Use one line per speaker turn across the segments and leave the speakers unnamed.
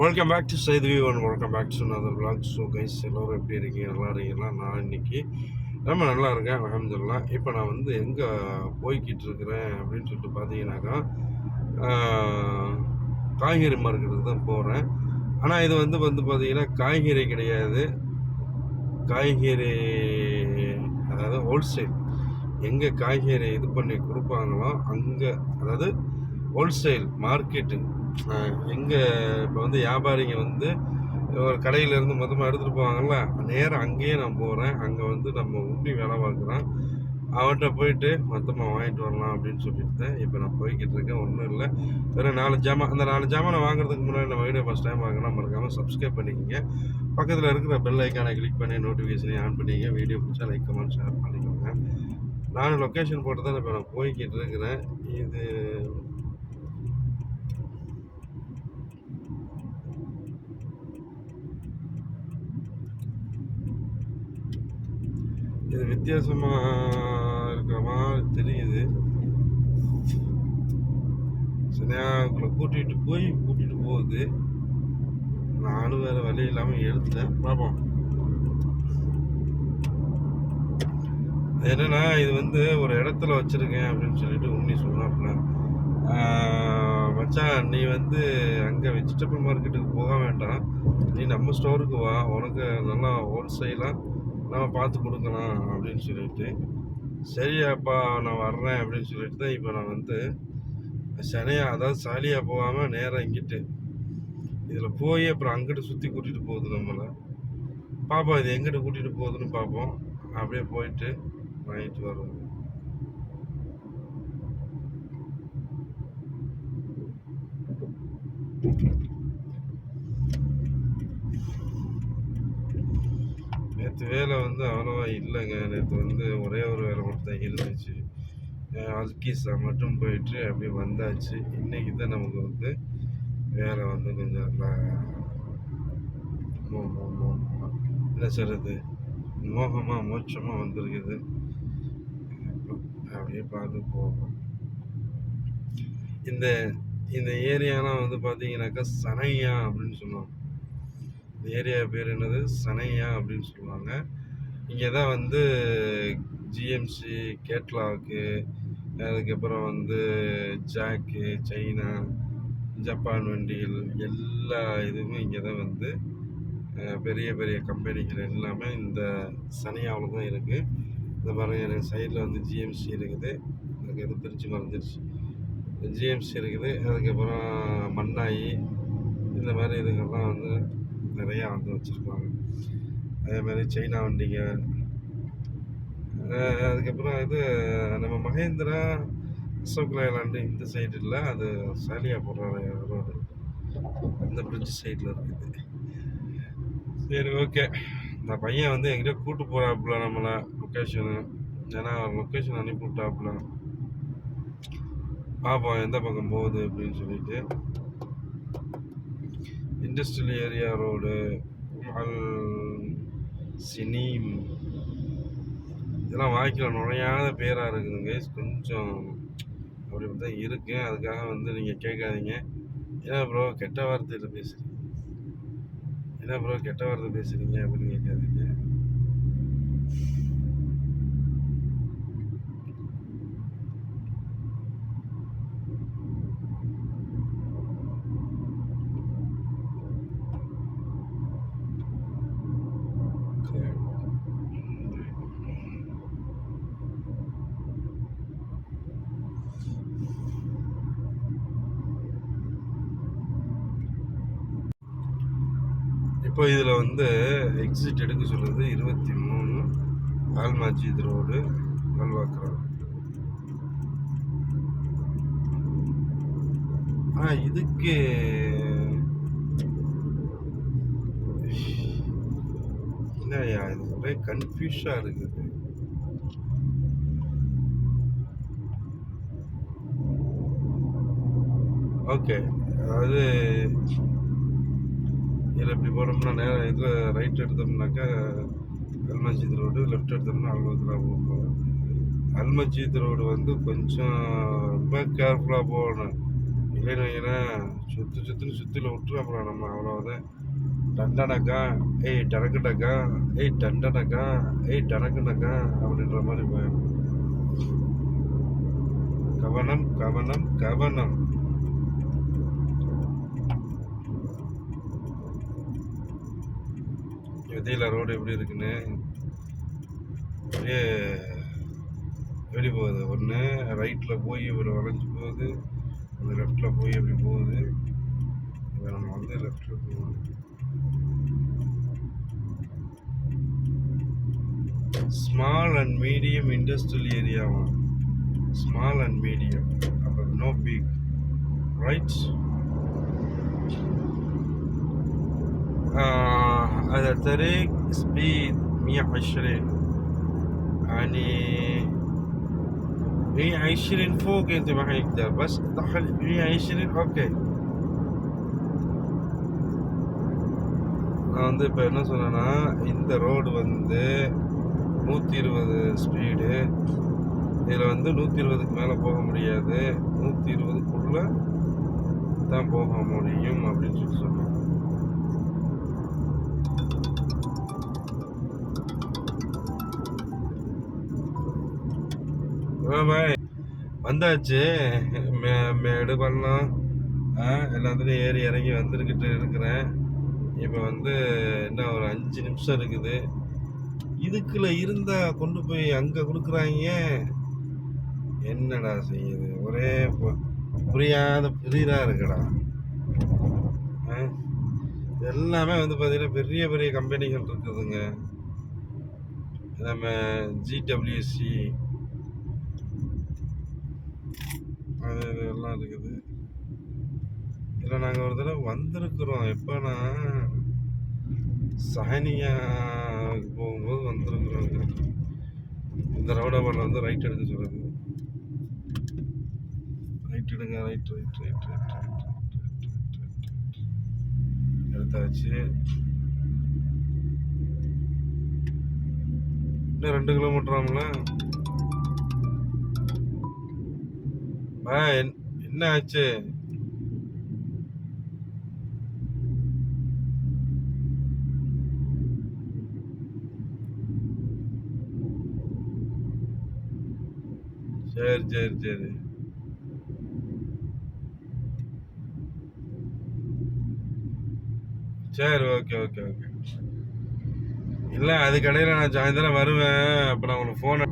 Welcome back to சைதுவி one welcome back to other vlog so guys எல்லோரும் எப்படி இருக்கீங்க நல்லா இருக்கீங்களா நான் இன்றைக்கி ரொம்ப நல்லா இருக்கேன் அலமதுல்லா இப்போ நான் வந்து எங்கே போய்கிட்டு இருக்கிறேன் அப்படின்னு சொல்லிட்டு பார்த்தீங்கன்னாக்கா காய்கறி மார்க்கெட்டுக்கு தான் போகிறேன் ஆனால் இது வந்து வந்து பார்த்தீங்கன்னா காய்கறி கிடையாது காய்கறி அதாவது ஹோல்சேல் எங்கே காய்கறி இது பண்ணி கொடுப்பாங்களோ அங்கே அதாவது ஹோல்சேல் மார்க்கெட்டு எங்கே இப்போ வந்து வியாபாரிங்க வந்து ஒரு கடையிலேருந்து மொத்தமாக எடுத்துகிட்டு போவாங்கல்ல நேரம் அங்கேயே நான் போகிறேன் அங்கே வந்து நம்ம உண்டி வேலை பார்க்குறான் அவன்கிட்ட போயிட்டு மொத்தமாக வாங்கிட்டு வரலாம் அப்படின்னு சொல்லிட்டு இப்போ நான் போய்கிட்டு இருக்கேன் ஒன்றும் இல்லை வேறு நாலு ஜாமான் அந்த நாலு ஜாமானை வாங்குறதுக்கு முன்னாடி நம்ம வீடியோ ஃபஸ்ட் டைம் வாங்கலாம் மறக்காமல் சப்ஸ்கிரைப் பண்ணிக்கோங்க பக்கத்தில் இருக்கிற பெல் ஐக்கானை கிளிக் பண்ணி நோட்டிஃபிகேஷனை ஆன் பண்ணிங்க வீடியோ பிடிச்சா லைக் கமெண்ட் ஷேர் பண்ணிக்கோங்க நான் லொக்கேஷன் போட்டு தான் இப்போ நான் போய்கிட்டு இருக்கிறேன் இது இது வித்தியாசமாக இருக்கிற மாதிரி தெரியுது சினியாவுக்குள்ளே கூட்டிகிட்டு போய் கூட்டிகிட்டு போகுது நானும் வேறு வழி இல்லாமல் எடுத்தேன் பார்ப்போம் என்னென்னா இது வந்து ஒரு இடத்துல வச்சுருக்கேன் அப்படின்னு சொல்லிட்டு உண்மை சொன்னாப்புல மச்சான் நீ வந்து அங்கே வெஜிடபிள் மார்க்கெட்டுக்கு போக வேண்டாம் நீ நம்ம ஸ்டோருக்கு வா உனக்கு நல்லா ஹோல்சேலாக நம்ம பார்த்து கொடுக்கலாம் அப்படின்னு சொல்லிட்டு சரி அப்பா நான் வர்றேன் அப்படின்னு சொல்லிட்டு தான் இப்போ நான் வந்து சனியாக அதாவது சாலியாக போகாமல் நேராக இங்கிட்டு இதில் போய் அப்புறம் அங்கிட்டு சுற்றி கூட்டிகிட்டு போகுது நம்மளை பார்ப்போம் இது எங்கிட்ட கூட்டிகிட்டு போகுதுன்னு பார்ப்போம் அப்படியே போயிட்டு வாங்கிட்டு வருவோம் நேற்று வேலை வந்து அவ்வளோவா இல்லைங்க நேற்று வந்து ஒரே ஒரு வேலை மட்டும் இருந்துச்சு அல்கிஸா மட்டும் போயிட்டு அப்படியே வந்தாச்சு இன்றைக்கி தான் நமக்கு வந்து வேலை வந்து கொஞ்சம் நல்லா என்ன சொல்கிறது மோகமாக மோட்சமாக வந்திருக்குது அப்படியே பார்த்து போகும் இந்த இந்த ஏரியாலாம் வந்து பார்த்தீங்கன்னாக்கா சனையா அப்படின்னு சொல்லுவாங்க இந்த ஏரியா பேர் என்னது சனையா அப்படின்னு சொல்லுவாங்க இங்கே தான் வந்து ஜிஎம்சி கேட்லாக்கு அதுக்கப்புறம் வந்து ஜாக்கு சைனா ஜப்பான் வண்டிகள் எல்லா இதுவுமே இங்கே தான் வந்து பெரிய பெரிய கம்பெனிகள் எல்லாமே இந்த சனியாவில் தான் இருக்குது இந்த மாதிரி எனக்கு சைடில் வந்து ஜிஎம்சி இருக்குது எனக்கு எது பிரித்து மறைஞ்சிருச்சு ஜிஎம்சி இருக்குது அதுக்கப்புறம் மண்ணாயி இந்த மாதிரி இதுக்கெல்லாம் வந்து நிறையா வந்து வச்சுருப்பாங்க மாதிரி சைனா வண்டிங்க அதுக்கப்புறம் இது நம்ம மகேந்திரா அசோக் லைலாண்டு இந்த சைடு இல்லை அது சாலியா போடுற ரோடு அந்த பிரிட்ஜ் சைடில் இருக்குது சரி ஓகே இந்த பையன் வந்து எங்கிட்ட கூட்டு போகிறாப்புல நம்மளை லொக்கேஷனு ஏன்னா லொக்கேஷன் அனுப்பி விட்டாப்புல பார்ப்போம் எந்த பக்கம் போகுது அப்படின்னு சொல்லிட்டு இண்டஸ்ட்ரியல் ஏரியா ரோடு அல் சினிம் இதெல்லாம் வாய்க்கில் நுழையாத பேராக இருக்குது கைஸ் கொஞ்சம் அப்படி தான் இருக்குது அதுக்காக வந்து நீங்கள் கேட்காதீங்க ஏன்னா ப்ரோ கெட்ட வார்த்தையில் பேசுகிறீங்க ஏன்னா ப்ரோ கெட்ட வார்த்தை பேசுகிறீங்க அப்படின்னு கேட்காதீங்க இப்போ இதில் வந்து எக்ஸிட் எடுக்க சொல்கிறது இருபத்தி மூணு ஆல்மஜித் ரோடு நல்வாக்குறோம் ஆ இதுக்கு என்னையா இது ஒரே கன்ஃபியூஷாக இருக்குது ஓகே அதாவது எப்படி போகிறோம்னா போனோம்னா இதில் ரைட் எடுத்தோம்னாக்கா அல்மஜித் ரோடு லெஃப்ட் எடுத்தோம்னா அல்வத்ரா போகணும் அல்மஜித் ரோடு வந்து கொஞ்சம் ரொம்ப கேர்ஃபுல்லாக போகணும் இல்லைன்னு வைங்கன்னா சுற்றி சுற்றில விட்டு அப்புறம் நம்ம அவ்வளோதான் டண்டனக்கா ஏய் டக்கா ஏய் டண்டனக்கா ஏய் டக்கா அப்படின்ற மாதிரி போயிடும் கவனம் கவனம் கவனம் சித்தியில் ரோடு எப்படி இருக்குன்னு அப்படியே எப்படி போகுது ஒன்று ரைட்டில் போய் இவர் வளைஞ்சு போகுது அந்த லெஃப்டில் போய் எப்படி போகுது இப்போ நம்ம வந்து லெஃப்டில் போகணும் ஸ்மால் அண்ட் மீடியம் இண்டஸ்ட்ரியல் ஏரியாவா ஸ்மால் அண்ட் மீடியம் அப்போ நோ பீக் ரைட் هذا طريق سبيد 120 يعني 120 فوق انت ما حيقدر بس دخل 120 اوكي நான் வந்து இப்போ என்ன சொன்னேன்னா இந்த ரோடு வந்து நூற்றி இருபது ஸ்பீடு இதில் வந்து நூற்றி இருபதுக்கு மேலே போக முடியாது நூற்றி இருபதுக்குள்ளே தான் போக முடியும் அப்படின்னு சொல்லி சொன்னாங்க வந்தாச்சு மே மேடு பண்ணலாம் எல்லாத்துலேயும் ஏறி இறங்கி வந்துருக்கிட்டு இருக்கிறேன் இப்போ வந்து என்ன ஒரு அஞ்சு நிமிஷம் இருக்குது இதுக்குள்ள இருந்தால் கொண்டு போய் அங்கே கொடுக்குறாங்க என்னடா செய்யுது ஒரே புரியாத புரியராக இருக்குடா எல்லாமே வந்து பார்த்திங்கன்னா பெரிய பெரிய கம்பெனிகள் இருக்குதுங்க நம்ம ஜிடபிள்யூசி அது எல்லாம் இருக்குது இல்லை நாங்கள் ஒரு தடவை வந்திருக்கிறோம் எப்போனா சாயனியாவுக்கு போகும்போது வந்திருக்கிறோங்க இந்த பண்ண வந்து ரைட் எடுக்க சொல்லுது ரைட் எடுங்க ரைட் ரைட் ரைட் ரைட் எடுத்தாச்சு இன்னும் ரெண்டு கிலோமீட்டர் ஆகுங்களா மா என்ன ஆச்சு சரி சரி சரி சரி ஓகே ஓகே ஓகே இல்லை அது கடையில் நான் சாயந்தரம் வருவேன் அப்புறம் உனக்கு ஃபோன்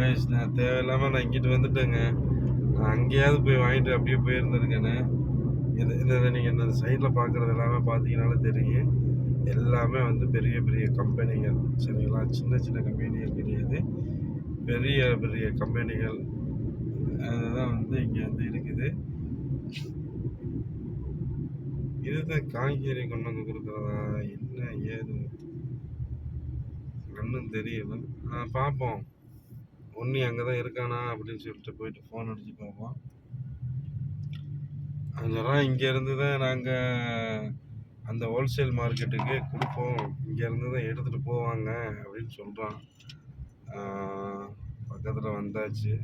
கைஸ் நான் தேவையில்லாமல் நான் இங்கிட்டு வந்துட்டேங்க நான் அங்கேயாவது போய் வாங்கிட்டு அப்படியே போயிருந்துருக்கேன்னு இது இது நீங்கள் இந்த சைடில் பார்க்குறது எல்லாமே பார்த்தீங்கனாலே தெரியும் எல்லாமே வந்து பெரிய பெரிய கம்பெனிகள் சரிங்களா சின்ன சின்ன கம்பெனிகள் கிடையாது பெரிய பெரிய கம்பெனிகள் அதுதான் வந்து இங்கே வந்து இருக்குது இதுதான் காய்கறி கொண்டு வந்து கொடுக்குறதா என்ன ஏது ஒன்றும் தெரியல பார்ப்போம் பொண்ணு அங்கே தான் இருக்கானா அப்படின்னு சொல்லிட்டு போயிட்டு ஃபோன் அடித்து பார்ப்போம் அதெல்லாம் இங்கேருந்து தான் நாங்கள் அந்த ஹோல்சேல் மார்க்கெட்டுக்கு கொடுப்போம் இங்கேருந்து தான் எடுத்துகிட்டு போவாங்க அப்படின்னு சொல்கிறான் பக்கத்தில் வந்தாச்சு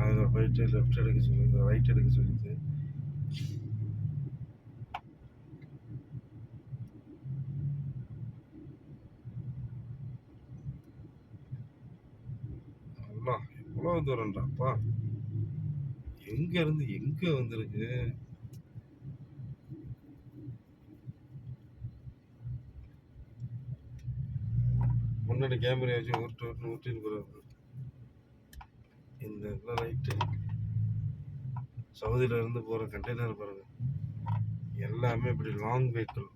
அதில் போயிட்டு லெஃப்ட் எடுக்க சொல்லிது ரைட் எடுக்க சொல்லிது எவ்வளோ இவ்வளோ தூரம்டாப்பா எங்கேருந்து எங்கே வந்திருக்கு முன்னாடி கேமரா வச்சு உருட்டு உருட்டு உருட்டின்னு இந்த இதெல்லாம் லைட்டு சவுதியில இருந்து போகிற கண்டெய்னர் பாருங்க எல்லாமே இப்படி லாங் வெஹிக்கிள்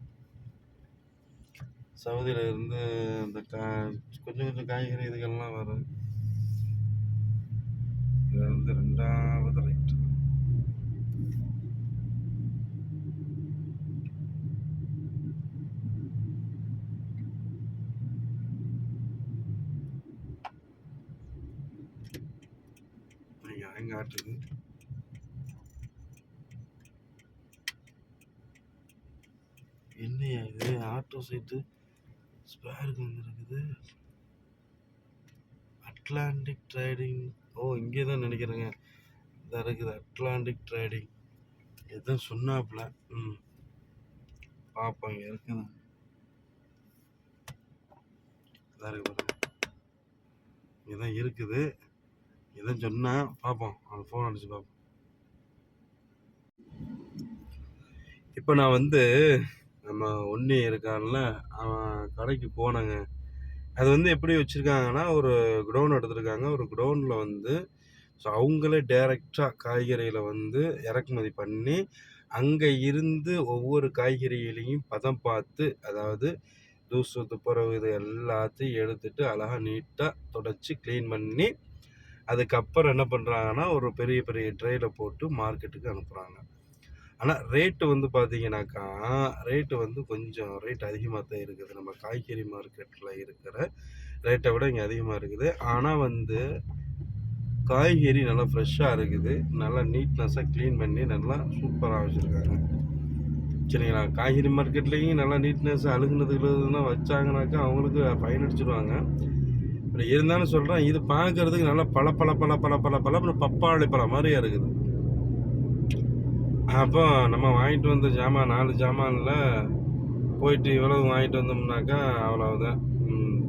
சவுதியில இருந்து அந்த கா கொஞ்சம் கொஞ்சம் காய்கறி இதுகள்லாம் வரும் இது ரெண்டாவது ரைட் காட்டுது என்னையா இது ஆட்டோ சைட்டு ஸ்பேருக்கு வந்துருக்குது அட்லாண்டிக் ட்ரைடிங் ஓ இங்கே தான் நினைக்கிறேங்க இதாக இருக்குது அட்லாண்டிக் ட்ரேடிங் எதுவும் சொன்னாப்புல ம் பார்ப்போம் இங்கே இருக்குது இதாக இருக்குது இங்கே தான் இருக்குது எதுவும் சொன்னால் பார்ப்போம் அவன் ஃபோன் அடிச்சு பார்ப்போம் இப்போ நான் வந்து நம்ம ஒன்னி இருக்கான்ல அவன் கடைக்கு போனேங்க அது வந்து எப்படி வச்சுருக்காங்கன்னா ஒரு குடௌன் எடுத்திருக்காங்க ஒரு குடோனில் வந்து ஸோ அவங்களே டைரெக்டாக காய்கறியில் வந்து இறக்குமதி பண்ணி அங்கே இருந்து ஒவ்வொரு காய்கறிகளையும் பதம் பார்த்து அதாவது தூசு துப்புரவு இது எல்லாத்தையும் எடுத்துட்டு அழகாக நீட்டாக தொடச்சி க்ளீன் பண்ணி அதுக்கப்புறம் என்ன பண்ணுறாங்கன்னா ஒரு பெரிய பெரிய ட்ரேயில் போட்டு மார்க்கெட்டுக்கு அனுப்புகிறாங்க ஆனால் ரேட்டு வந்து பார்த்தீங்கன்னாக்கா ரேட்டு வந்து கொஞ்சம் ரேட் அதிகமாக தான் இருக்குது நம்ம காய்கறி மார்க்கெட்டில் இருக்கிற ரேட்டை விட இங்கே அதிகமாக இருக்குது ஆனால் வந்து காய்கறி நல்லா ஃப்ரெஷ்ஷாக இருக்குது நல்லா நீட்னஸ்ஸாக க்ளீன் பண்ணி நல்லா சூப்பராக வச்சுருக்காங்க சரிங்களா காய்கறி மார்க்கெட்லேயும் நல்லா நீட்னஸ் அழுகுனதுக்குலாம் வச்சாங்கனாக்கா அவங்களுக்கு அடிச்சிருவாங்க அடிச்சிடுவாங்க இருந்தாலும் சொல்கிறேன் இது பார்க்குறதுக்கு நல்லா பல பல பல பல பல பல பப்பாளி பழம் மாதிரியாக இருக்குது அப்போ நம்ம வாங்கிட்டு வந்த ஜாமான் நாலு ஜாமானில் போயிட்டு இவ்வளவு வாங்கிட்டு வந்தோம்னாக்கா அவ்வளவுதான்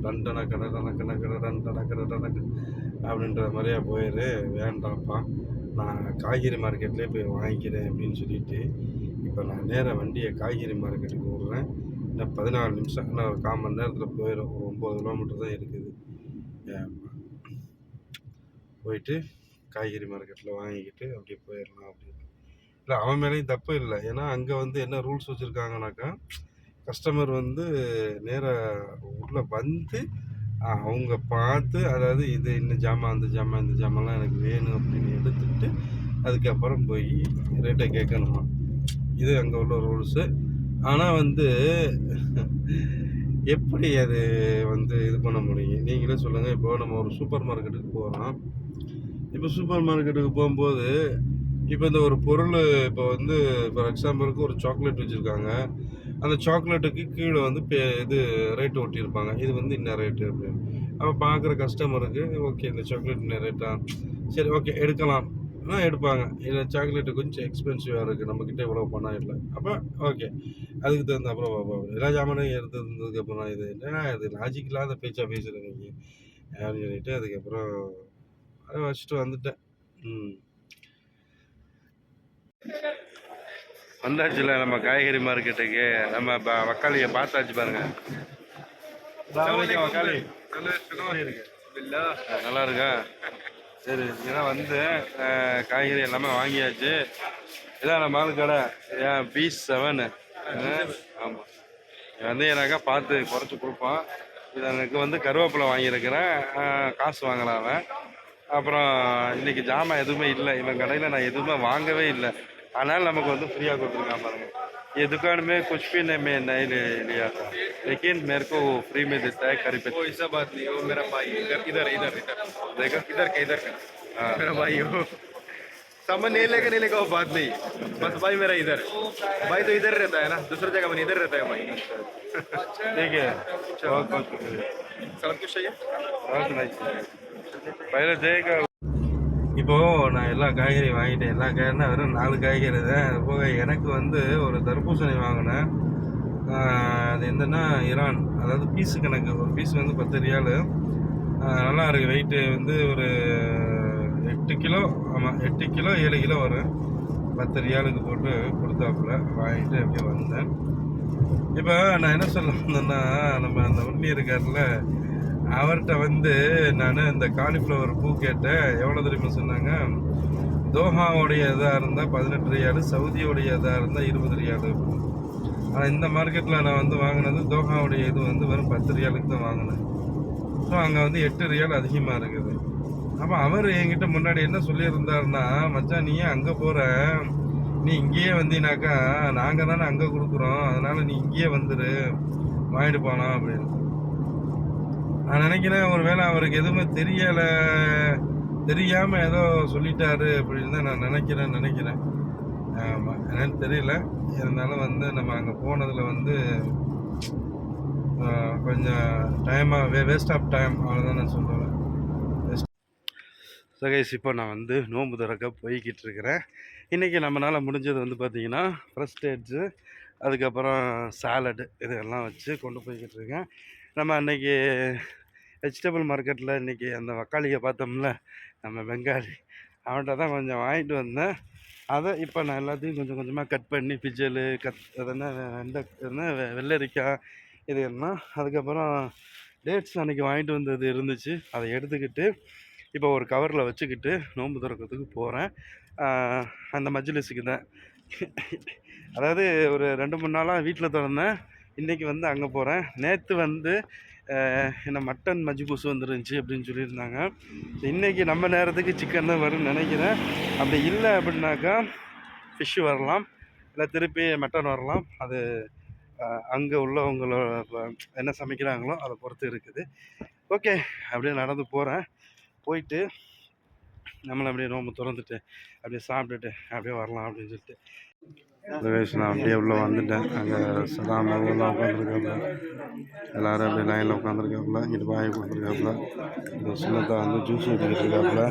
டண்டன கடை டனக்கட கடை கடை அப்படின்ற மாதிரியா போயிடு வேண்டாம்ப்பா நான் காய்கறி மார்க்கெட்லேயே போய் வாங்கிக்கிறேன் அப்படின்னு சொல்லிட்டு இப்போ நான் நேராக வண்டியை காய்கறி மார்க்கெட்டுக்கு விடுறேன் இன்னும் பதினாலு நிமிஷம் இன்னும் ஒரு கால் மணி நேரத்தில் போயிடும் ஒரு ஒம்பது கிலோமீட்டர் தான் இருக்குது போயிட்டு காய்கறி மார்க்கெட்டில் வாங்கிக்கிட்டு அப்படியே போயிடலாம் அப்படின்னு இல்லை அவன் மேலேயும் தப்பு இல்லை ஏன்னா அங்கே வந்து என்ன ரூல்ஸ் வச்சுருக்காங்கனாக்கா கஸ்டமர் வந்து நேராக உள்ளே வந்து அவங்க பார்த்து அதாவது இது இன்னும் ஜாமான் அந்த ஜாமான் இந்த ஜாமான்லாம் எனக்கு வேணும் அப்படின்னு எடுத்துட்டு அதுக்கப்புறம் போய் ரேட்டை கேட்கணுமா இது அங்கே உள்ள ரூல்ஸு ஆனால் வந்து எப்படி அது வந்து இது பண்ண முடியும் நீங்களே சொல்லுங்கள் இப்போ நம்ம ஒரு சூப்பர் மார்க்கெட்டுக்கு போகிறோம் இப்போ சூப்பர் மார்க்கெட்டுக்கு போகும்போது இப்போ இந்த ஒரு பொருள் இப்போ வந்து ஃபார் எக்ஸாம்பிளுக்கு ஒரு சாக்லேட் வச்சுருக்காங்க அந்த சாக்லேட்டுக்கு கீழே வந்து பே இது ரேட்டு ஒட்டியிருப்பாங்க இது வந்து இன்ன ரேட்டு அப்படின்னு அப்போ பார்க்குற கஸ்டமருக்கு ஓகே இந்த சாக்லேட் இன்ன ரேட்டா சரி ஓகே எடுக்கலாம் எடுப்பாங்க இல்லை சாக்லேட்டு கொஞ்சம் எக்ஸ்பென்சிவாக இருக்குது நம்மக்கிட்ட இவ்வளோ பணம் இல்லை அப்போ ஓகே அதுக்கு தகுந்த அப்புறம் பார்ப்போம் எல்லா ஜாமானும் எடுத்துருந்ததுக்கு அப்புறம் இது என்னன்னா இது லாஜிக் இல்லாத பேச்சாக பேசுகிறேன் நீங்கள் அப்படின்னு சொல்லிட்டு அதுக்கப்புறம் அதை வச்சுட்டு வந்துட்டேன் ம்
வந்தாச்சுல நம்ம காய்கறி மார்க்கெட்டுக்கு நம்ம வக்காளியை பார்த்தாச்சு பாருங்க வக்காளி நல்லா இருக்கா சரி ஏன்னா வந்து காய்கறி எல்லாமே வாங்கியாச்சு இதான் நம்ம கடை ஏன் பி செவனு ஆமாம் வந்து எனக்கா பார்த்து குறைச்சி கொடுப்போம் இது எனக்கு வந்து கருவேப்பிலை வாங்கியிருக்கிறேன் காசு வாங்கலாம் அவன் அப்புறம் இன்றைக்கி ஜாமான் எதுவுமே இல்லை இவன் கடையில் நான் எதுவுமே வாங்கவே இல்லை आना नमक वो तो फ्री को ये दुकान में कुछ भी नहीं मैं नहीं ले लिया था लेकिन मेरे को वो फ्री में देता है करीब
कोई ऐसा बात नहीं वो मेरा भाई इधर इधर इधर इधर देखा इधर के इधर का हाँ मेरा भाई हो सामान नहीं लेकर नहीं लेकर वो बात नहीं बस भाई मेरा इधर भाई तो इधर रहता है ना दूसरे जगह में इधर रहता है भाई ठीक है बहुत बहुत शुक्रिया सब कुछ चाहिए बहुत नहीं पहले देगा
இப்போது நான் எல்லா காய்கறியும் வாங்கிட்டேன் எல்லா காய்கறினா வெறும் நாலு காய்கறி தான் அது போக எனக்கு வந்து ஒரு தர்பூசணி வாங்கினேன் அது என்னென்னா இரான் அதாவது பீஸு கணக்கு ஒரு பீஸ் வந்து பத்து ரியாலு நல்லா இருக்குது வெயிட்டு வந்து ஒரு எட்டு கிலோ ஆமாம் எட்டு கிலோ ஏழு கிலோ வரும் பத்து ரியாலுக்கு போட்டு கொடுத்தாப்புல வாங்கிட்டு அப்படியே வந்தேன் இப்போ நான் என்ன சொல்ல வந்தேன்னா நம்ம அந்த உண்ணி இருக்காருல அவர்கிட்ட வந்து நான் இந்த காலிஃப்ளவர் பூ கேட்டேன் எவ்வளோ தெரியுமா சொன்னாங்க தோஹாவுடைய இதாக இருந்தால் பதினெட்டு ரியாலு சவுதியோடைய இதாக இருந்தால் இருபது ரியாலு ஆனால் இந்த மார்க்கெட்டில் நான் வந்து வாங்கினது தோஹாவுடைய இது வந்து வெறும் பத்து ரியாலுக்கு தான் வாங்கினேன் ஸோ அங்கே வந்து எட்டு ரியால் அதிகமாக இருக்குது அப்போ அவர் என்கிட்ட முன்னாடி என்ன சொல்லியிருந்தாருன்னா மச்சான் நீ அங்கே போகிற நீ இங்கேயே வந்தீனாக்கா நாங்கள் தானே அங்கே கொடுக்குறோம் அதனால் நீ இங்கேயே வந்துடு வாங்கிட்டு போகலாம் அப்படின்னு நான் நினைக்கிறேன் ஒரு வேளை அவருக்கு எதுவுமே தெரியலை தெரியாமல் ஏதோ சொல்லிட்டாரு அப்படின்னு தான் நான் நினைக்கிறேன் நினைக்கிறேன் ஆமாம் என்னன்னு தெரியல இருந்தாலும் வந்து நம்ம அங்கே போனதில் வந்து கொஞ்சம் டைமாக வே வேஸ்ட் ஆஃப் டைம் அவ்வளோதான் நான் சொல்லுவேன் சகேஷ் இப்போ நான் வந்து நோம்பு திறக்க போய்கிட்டு இருக்கிறேன் இன்றைக்கி நம்மளால் முடிஞ்சது வந்து பார்த்திங்கன்னா ஃப்ரெஷ் டேட்ஸு அதுக்கப்புறம் சாலடு இதெல்லாம் வச்சு கொண்டு போய்கிட்டு இருக்கேன் நம்ம அன்றைக்கி வெஜிடபிள் மார்க்கெட்டில் இன்றைக்கி அந்த வக்காளியை பார்த்தோம்ல நம்ம பெங்காலி அவன்கிட்ட தான் கொஞ்சம் வாங்கிட்டு வந்தேன் அதை இப்போ நான் எல்லாத்தையும் கொஞ்சம் கொஞ்சமாக கட் பண்ணி பிஜல் கத் அதென்ன வெண்டை என்ன வெள்ளரிக்காய் இது என்ன அதுக்கப்புறம் டேட்ஸ் அன்றைக்கி வாங்கிட்டு வந்தது இருந்துச்சு அதை எடுத்துக்கிட்டு இப்போ ஒரு கவரில் வச்சுக்கிட்டு நோன்பு திறக்கிறதுக்கு போகிறேன் அந்த மஜ்லிஸுக்கு தான் அதாவது ஒரு ரெண்டு மூணு நாளாக வீட்டில் திறந்தேன் இன்றைக்கி வந்து அங்கே போகிறேன் நேற்று வந்து என்ன மட்டன் கொசு வந்துருந்துச்சு அப்படின்னு சொல்லியிருந்தாங்க இன்றைக்கி நம்ம நேரத்துக்கு சிக்கன் தான் வரும்னு நினைக்கிறேன் அப்படி இல்லை அப்படின்னாக்கா ஃபிஷ்ஷு வரலாம் இல்லை திருப்பி மட்டன் வரலாம் அது அங்கே உள்ளவங்களோட என்ன சமைக்கிறாங்களோ அதை பொறுத்து இருக்குது ஓகே அப்படியே நடந்து போகிறேன் போயிட்டு நம்மளை அப்படியே நோம்பு திறந்துட்டு அப்படியே சாப்பிட்டுட்டு அப்படியே வரலாம் அப்படின்னு சொல்லிட்டு பிரவேஷ் நான் அப்படியே உள்ளே வந்துட்டேன் அங்கே சதாம் மகலாம் உட்காந்துருக்காப்புல எல்லோரும் அப்படியே லைனில் உட்காந்துருக்காப்புல இங்கிட்டு பாய் கொடுத்துருக்காப்புல இந்த சுண்ணத்தை வந்து ஜூஸ் ஊற்றிக்கிட்டு இருக்காப்புல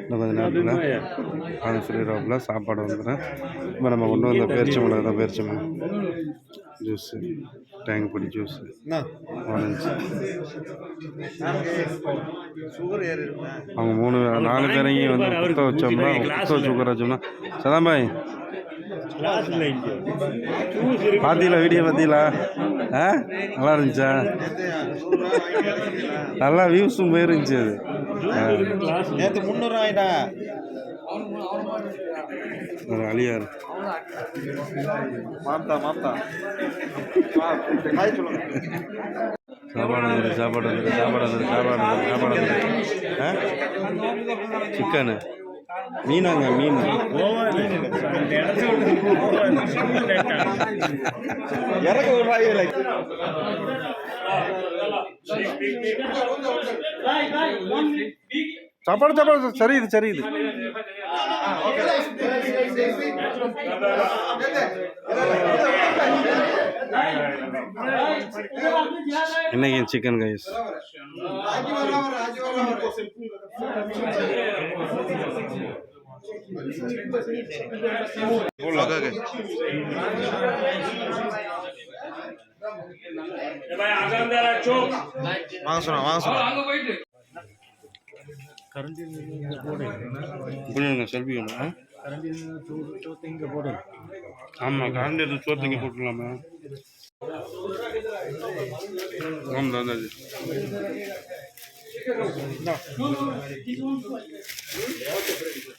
இன்னும் கொஞ்சம் நேரத்தில் அது சொல்லிடுறாப்புல சாப்பாடு வந்துடுறேன் இப்போ நம்ம கொண்டு வந்த பேரிச்சம்பளை தான் பேரிச்சம்பளம் ஜூஸு டேங்க் பொடி ஜூஸ் அவங்க மூணு நாலு பேரையும் வந்து குத்த வச்சோம்னா குத்த வச்சு வச்சோம்னா சதாம்பாய் பார்த்தீங்களா வீடியோ பார்த்தீங்களா ஆ நல்லா இருந்துச்சா நல்லா வியூஸும் போயிருந்துச்சு அது நேற்று அழியார் மாப்தா மாத்தா சாப்பாடு வந்துரு சாப்பாடு சாப்பாடு சாப்பாடு சாப்பாடு சிக்கனு மீனாங்க மீன் இறக்க ஒரு வாயு இல்லை சாப்பாடு சாப்பாடு சரி இது சரி இது இன்னைக்கு சிக்கன் கைஸ் બોલો કાકે வாங்க சொன்னா வாங்க சொன்னா செல்வி ஆமாம் கரண்ட் எதுவும் சோத்து இங்கே போட்டுடலாமா ஆமாம் தான் அது Thank you.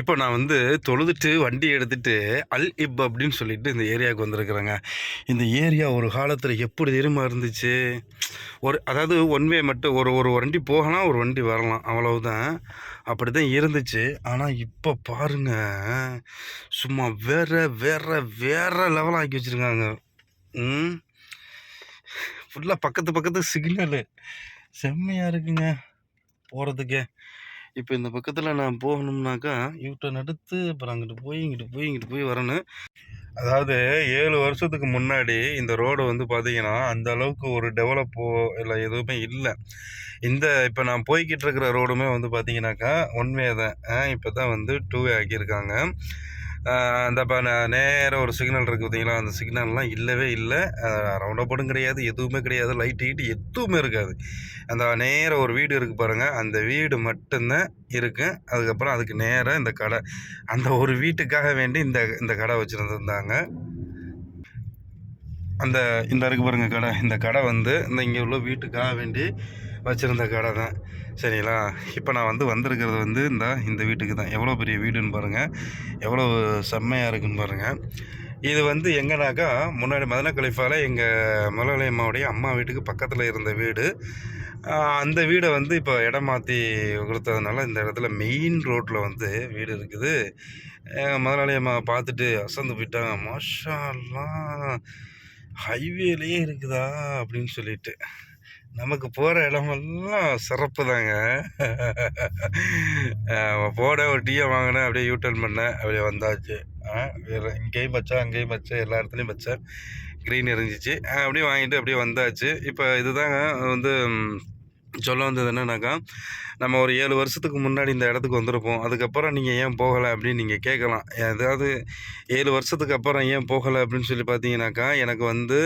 இப்போ நான் வந்து தொழுதுட்டு வண்டி எடுத்துகிட்டு அல் இப் அப்படின்னு சொல்லிட்டு இந்த ஏரியாவுக்கு வந்திருக்கிறேங்க இந்த ஏரியா ஒரு காலத்தில் எப்படி தெரியுமா இருந்துச்சு ஒரு அதாவது ஒன் வே மட்டும் ஒரு ஒரு வண்டி போகலாம் ஒரு வண்டி வரலாம் அவ்வளவுதான் அப்படி தான் இருந்துச்சு ஆனால் இப்போ பாருங்க சும்மா வேற வேற வேற லெவலாக ஆக்கி வச்சுருக்காங்க ஃபுல்லாக பக்கத்து பக்கத்து சிக்னலு செம்மையாக இருக்குங்க போகிறதுக்கே இப்போ இந்த பக்கத்தில் நான் போகணும்னாக்கா இவட்ட எடுத்து அப்புறம் அங்கிட்டு போய் இங்கிட்டு போய் இங்கிட்டு போய் வரணும் அதாவது ஏழு வருஷத்துக்கு முன்னாடி இந்த ரோடு வந்து பார்த்தீங்கன்னா அந்த அளவுக்கு ஒரு டெவலப்போ இல்லை எதுவுமே இல்லை இந்த இப்போ நான் போய்கிட்டு இருக்கிற ரோடுமே வந்து பார்த்திங்கனாக்கா ஒன் வே தான் இப்போ தான் வந்து டூ வே ஆக்கியிருக்காங்க அந்த இப்போ நேராக ஒரு சிக்னல் இருக்குது பார்த்தீங்களா அந்த சிக்னல்லாம் இல்லவே இல்லை ரவுண்ட் அப்படும் கிடையாது எதுவுமே கிடையாது லைட் ஹீட் எதுவுமே இருக்காது அந்த நேராக ஒரு வீடு இருக்குது பாருங்கள் அந்த வீடு மட்டும்தான் இருக்கும் அதுக்கப்புறம் அதுக்கு நேராக இந்த கடை அந்த ஒரு வீட்டுக்காக வேண்டி இந்த இந்த கடை வச்சுருந்துருந்தாங்க அந்த இந்த இருக்கு பாருங்கள் கடை இந்த கடை வந்து இந்த இங்கே உள்ள வீட்டுக்காக வேண்டி வச்சுருந்த கடை தான் சரிங்களா இப்போ நான் வந்து வந்திருக்கிறது வந்து இந்த இந்த வீட்டுக்கு தான் எவ்வளோ பெரிய வீடுன்னு பாருங்கள் எவ்வளோ செம்மையாக இருக்குன்னு பாருங்கள் இது வந்து எங்கனாக்கா முன்னாடி மதன கலிஃபாவில் எங்கள் முதலாளி அம்மாவுடைய அம்மா வீட்டுக்கு பக்கத்தில் இருந்த வீடு அந்த வீடை வந்து இப்போ இடம் மாற்றி கொடுத்ததுனால இந்த இடத்துல மெயின் ரோட்டில் வந்து வீடு இருக்குது எங்கள் பார்த்துட்டு அசந்து போயிட்டாங்க மோஷாலாம் ஹைவேலேயே இருக்குதா அப்படின்னு சொல்லிட்டு நமக்கு போகிற இடமெல்லாம் சிறப்பு தாங்க போட ஒரு டீயை வாங்கினேன் அப்படியே யூட்டர்ன் பண்ணேன் அப்படியே வந்தாச்சு வேறு இங்கேயும் வச்சோம் அங்கேயும் வச்சேன் எல்லா இடத்துலையும் வச்சேன் க்ரீன் இருந்துச்சு அப்படியே வாங்கிட்டு அப்படியே வந்தாச்சு இப்போ இதுதாங்க வந்து சொல்ல வந்தது என்னன்னாக்கா நம்ம ஒரு ஏழு வருஷத்துக்கு முன்னாடி இந்த இடத்துக்கு வந்திருப்போம் அதுக்கப்புறம் நீங்கள் ஏன் போகலை அப்படின்னு நீங்கள் கேட்கலாம் அதாவது ஏழு வருஷத்துக்கு அப்புறம் ஏன் போகலை அப்படின்னு சொல்லி பார்த்தீங்கன்னாக்கா எனக்கு வந்து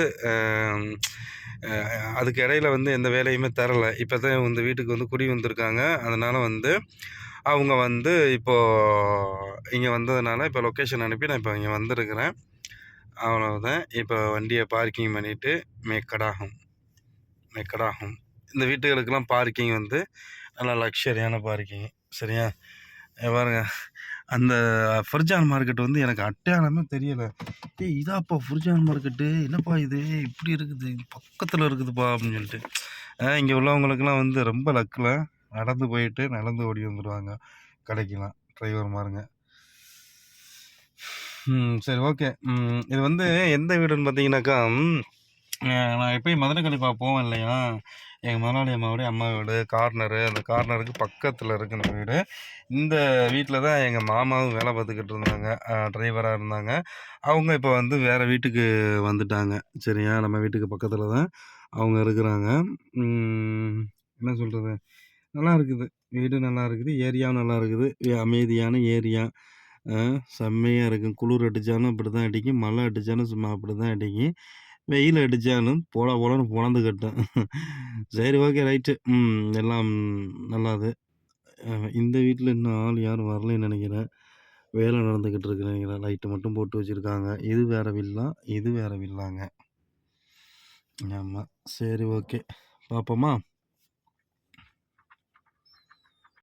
அதுக்கு இடையில வந்து எந்த வேலையுமே தரலை இப்போ தான் இந்த வீட்டுக்கு வந்து குடி வந்திருக்காங்க அதனால் வந்து அவங்க வந்து இப்போது இங்கே வந்ததுனால இப்போ லொக்கேஷன் அனுப்பி நான் இப்போ இங்கே வந்திருக்கிறேன் அவ்வளோதான் இப்போ வண்டியை பார்க்கிங் பண்ணிவிட்டு மேக்கடாகும் மேக்கடாகும் இந்த வீட்டுகளுக்கெல்லாம் பார்க்கிங் வந்து நல்லா லக்ஷரியான பார்க்கிங் சரியா பாருங்கள் அந்த ஃபுர்ஜான் மார்க்கெட் வந்து எனக்கு அட்டையானமே தெரியலை ஏய் இதாப்பா ஃபுர்ஜான் மார்க்கெட்டு என்னப்பா இது இப்படி இருக்குது பக்கத்தில் இருக்குதுப்பா அப்படின்னு சொல்லிட்டு இங்கே உள்ளவங்களுக்கெல்லாம் வந்து ரொம்ப லக்கில் நடந்து போயிட்டு நடந்து ஓடி வந்துடுவாங்க கிடைக்கலாம் டிரைவர் மாருங்க சரி ஓகே இது வந்து எந்த வீடுன்னு பார்த்தீங்கன்னாக்கா நான் எப்பயும் மதுரை கடை போவேன் இல்லையா எங்கள் முதலாளி அம்மாவுடைய அம்மா வீடு கார்னரு அந்த கார்னருக்கு பக்கத்தில் இருக்கிற வீடு இந்த வீட்டில் தான் எங்கள் மாமாவும் வேலை பார்த்துக்கிட்டு இருந்தாங்க டிரைவராக இருந்தாங்க அவங்க இப்போ வந்து வேறு வீட்டுக்கு வந்துட்டாங்க சரியா நம்ம வீட்டுக்கு பக்கத்தில் தான் அவங்க இருக்கிறாங்க என்ன சொல்கிறது நல்லா இருக்குது வீடு நல்லா இருக்குது ஏரியாவும் நல்லா இருக்குது அமைதியான ஏரியா செம்மையாக இருக்கும் குளிர் அடித்தாலும் அப்படி தான் அடிக்கும் மழை அடித்தாலும் சும்மா அப்படி தான் அடிக்கும் வெயில் அடித்தாலும் போல போலன்னு பொழந்துக்கிட்டேன் சரி ஓகே ரைட்டு ம் எல்லாம் நல்லாது இந்த வீட்டில் இன்னும் ஆள் யாரும் வரலன்னு நினைக்கிறேன் வேலை நடந்துக்கிட்டு இருக்கு நினைக்கிறேன் லைட்டு மட்டும் போட்டு வச்சுருக்காங்க இது வேறு வில்லா இது வேறு வில்லாங்க ஆமாம் சரி ஓகே பார்ப்போமா